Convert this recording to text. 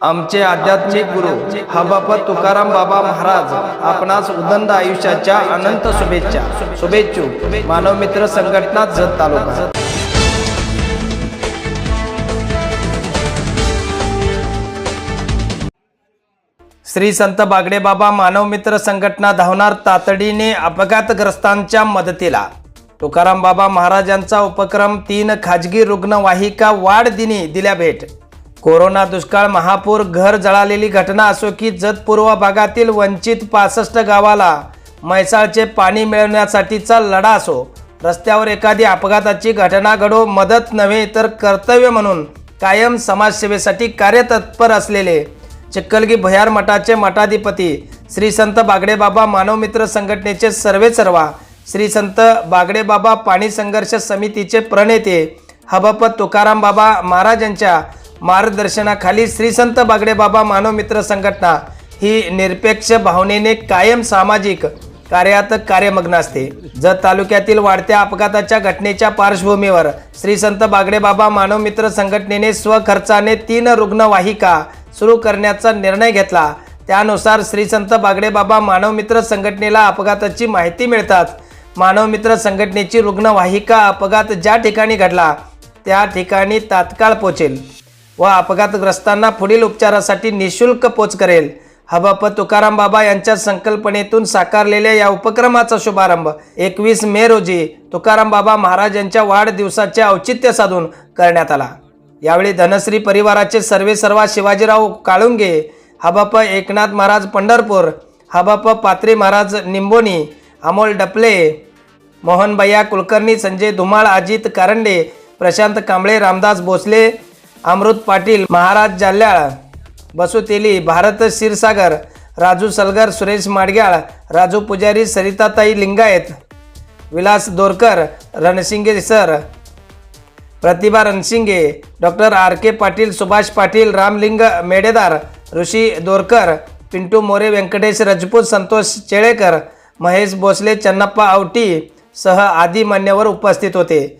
आमचे आध्यात्मिक गुरु हबाप तुकाराम बाबा महाराज आपणास उदंड आयुष्याच्या अनंत शुभेच्छा. शुभेच्छू. मानव मित्र संघटना जत तालुका. श्री संत बागडे बाबा मानव मित्र संघटना धावणार तातडीने अपघातग्रस्तांच्या मदतीला. तुकाराम बाबा महाराजांचा उपक्रम तीन खाजगी रुग्णवाहिका वाढदिनी दिल्या भेट. कोरोना दुष्काळ महापूर घर जळालेली घटना असो की जतपूर्व भागातील वंचित पासष्ट गावाला म्हैसाळचे पाणी मिळवण्यासाठीचा लढा असो रस्त्यावर एखादी अपघाताची घटना घडो मदत नव्हे तर कर्तव्य म्हणून कायम समाजसेवेसाठी कार्यतत्पर असलेले चिक्कलगी भयार मठाचे मठाधिपती श्री संत बागडे बाबा मानवमित्र संघटनेचे सर्वे सर्वा श्री संत बागडे बाबा पाणी संघर्ष समितीचे प्रणेते हबप तुकाराम बाबा महाराजांच्या मार्गदर्शनाखाली श्रीसंत बागडेबाबा बागडे बाबा मानवमित्र संघटना ही निरपेक्ष भावनेने कायम सामाजिक कार्यात कार्यमग्न असते. जत तालुक्यातील वाढत्या अपघाताच्या घटनेच्या पार्श्वभूमीवर श्रीसंत बागडेबाबा मानवमित्र मानव मित्र संघटनेने स्वखर्चाने तीन रुग्णवाहिका सुरू करण्याचा निर्णय घेतला. त्यानुसार श्रीसंत बागडेबाबा बागडे बाबा मानव मित्र संघटनेला अपघाताची माहिती मिळताच मानव मित्र संघटनेची रुग्णवाहिका अपघात ज्या ठिकाणी घडला त्या ठिकाणी तात्काळ पोचेल. व अपघातग्रस्तांना पुढील उपचारासाठी निशुल्क पोच करेल. हबप तुकाराम बाबा यांच्या संकल्पनेतून साकारलेल्या या उपक्रमाचा शुभारंभ एकवीस मे रोजी तुकाराम बाबा महाराज यांच्या वाढदिवसाचे औचित्य साधून करण्यात आला. यावेळी धनश्री परिवाराचे सर्वे सर्वा शिवाजीराव काळुंगे हबप एकनाथ महाराज पंढरपूर हबप पात्रे महाराज निंबोनी अमोल डपले मोहनभैया कुलकर्णी संजय धुमाळ अजित कारंडे प्रशांत कांबळे रामदास भोसले अमृत पाटील महाराज जाल्याळ बसू तेली Bharat Kshirsagar Raju Salgar Suresh Madgyal Raju Pujari Saritatai Lingayat Vilas Dorkar Ransinge sir Pratibha Ransinge doctor R K Patil Subhash Patil Ramling Mededar Rishi Dorkar Pintu More Vyankatesh Rajput Santosh Chelekar Mahesh Bhosale Channappa Awati सह आदी मान्यवर उपस्थित होते.